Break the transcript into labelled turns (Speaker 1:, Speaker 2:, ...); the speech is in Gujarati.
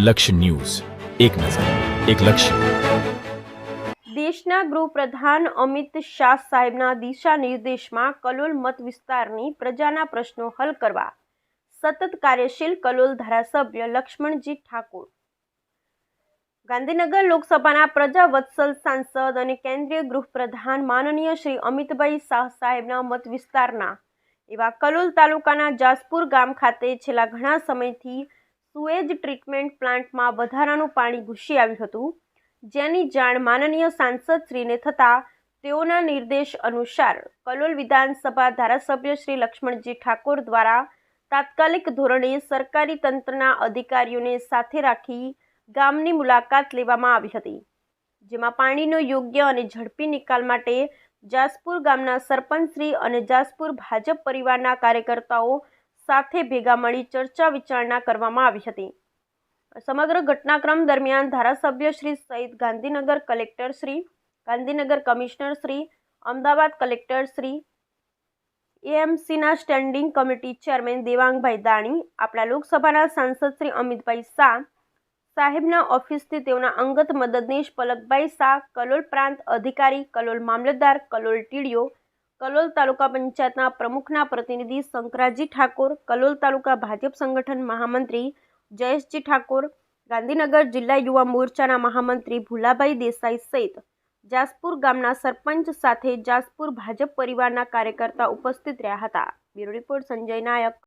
Speaker 1: લક્ષ્ય ન્યૂઝ. એક નજર, એક લક્ષ્ય.
Speaker 2: દેશના ગૃહપ્રધાન અમિત શાહ સાહેબના દિશા નિર્દેશમાં કલોલ મત વિસ્તારની પ્રજાના પ્રશ્નો હલ કરવા સતત કાર્યશીલ કલોલ ધારાસભ્ય લક્ષ્મણજી ઠાકોર. ગાંધીનગર લોકસભાના પ્રજા વત્સલ સાંસદ અને કેન્દ્રીય ગૃહપ્રધાન માનનીય શ્રી અમિતભાઈ શાહ સાહેબના મત વિસ્તારના એવા કલોલ તાલુકાના જાસપુર ગામ ખાતે છેલ્લા ઘણા સમયથી સુએજ ટ્રીટમેન્ટ પ્લાન્ટમાં વધારાનું પાણી ઘૂસી આવ્યું હતું. જેની જાણ માનનીય સાંસદશ્રીને થતાં તેઓના નિર્દેશ અનુસાર કલોલ વિધાનસભા ધારાસભ્ય શ્રી લક્ષ્મણજી ઠાકોર દ્વારા તાત્કાલિક ધોરણે સરકારી તંત્રના અધિકારીઓને સાથે રાખી ગામની મુલાકાત લેવામાં આવી હતી. જેમાં પાણીનો યોગ્ય અને ઝડપી નિકાલ માટે જાસપુર ગામના સરપંચશ્રી અને જાસપુર ભાજપ પરિવારના કાર્યકર્તાઓ સાથે ભેગા મળી ચર્ચા વિચારણા કરવામાં આવી હતી. સમગ્ર ઘટનાક્રમ દરમિયાન ધારાસભ્ય શ્રી સહિત Gandhinagar collector Shri, Gandhinagar commissioner Shri, Ahmedabad collector Shri, એએમસીના standing committee chairman Devangbhai Dani, આપણા લોકસભાના સાંસદ શ્રી અમિતભાઈ શાહ, સાહેબના ઓફિસથી તેઓના અંગત મદદનીશ પલકભાઈ શાહ, કલોલ પ્રાંત અધિકારી, કલોલ મામલતદાર, કલોલ ટીડીઓ કલોલ તાલુકા પંચાયતના પ્રમુખના પ્રતિનિધિ શંકરાજી ઠાકોર, કલોલ તાલુકા ભાજપ સંગઠન મહામંત્રી જયેશજી ઠાકોર, ગાંધીનગર જિલ્લા યુવા મોરચાના મહામંત્રી ભુલાભાઈ દેસાઈ સહિત જાસપુર ગામના સરપંચ સાથે જાસપુર ભાજપ પરિવારના કાર્યકર્તા ઉપસ્થિત રહ્યા હતા. Bureau report Sanjay Nayak.